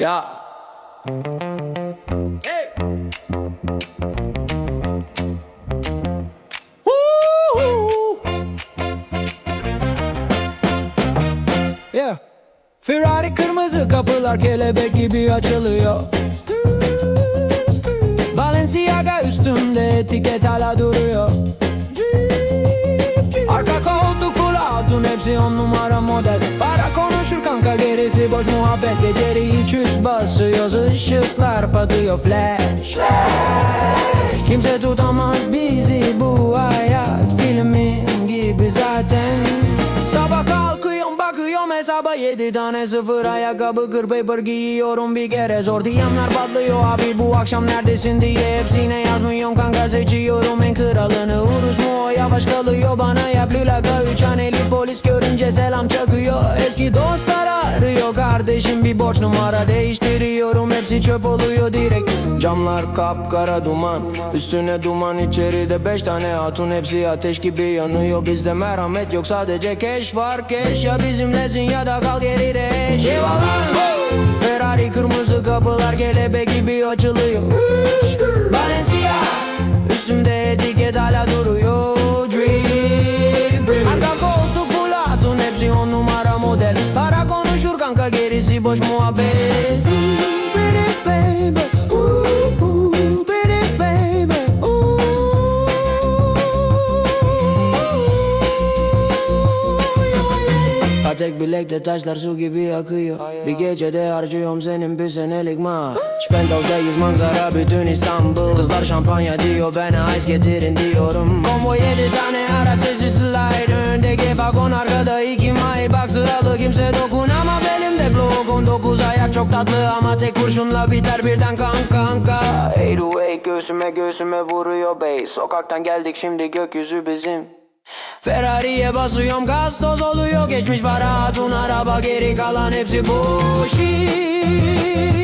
Ya. Yeah. Ferrari kırmızı kapılar kelebek gibi açılıyor. Balenciaga üstümde etiket hala duruyor. Arka koltuk full hatun hepsi on numara model boş muhabbet Geceri 300 basıyoruz. Işıklar patıyor flash. Kimse tutamaz bizi bu hayat filmin gibi zaten. Sabah kalkıyorum bakıyorum hesaba. Yedi tane sıfır ayakkabı kır paper giyiyorum bir kere. Zor diyemler patlıyor abi bu akşam neredesin diye. Hepsine yazmıyorum kanka seçiyorum en kralını görünce selam çakıyor Eski dostlar arıyor. Kardeşim bir borç numara değiştiriyorum Hepsi çöp oluyor direkt. Camlar kapkara duman Üstüne duman içeride beş tane hatun. Hepsi ateş gibi yanıyor Bizde merhamet yok. Sadece keş var Keş. Ya bizimlesin ya da kal geride Eyvallah. Ferrari kırmızı kapılar kelebek gibi açılıyor gerisi boş muhabbet. Patek bilekte taşlar su gibi akıyor. Bir gecede harcıyorum senin bir senelik maaş. Penthouse'dayız manzara bütün İstanbul. Kızlar şampanya diyor ben ice getirin diyorum. Konvoy yedi tane araç sesi slide. Öndeki vagon arkada iki may Bak sıralı kimse dokunamaz elimde Glock 19 ayak çok tatlı ama tek kurşunla biter birden kan kanka 808 göğsüme göğsüme vuruyor bass Sokaktan geldik şimdi gökyüzü bizim. Ferrari'ye basıyorum gaz toz oluyor. Geçmiş para hatun araba geri kalan hepsi boş iş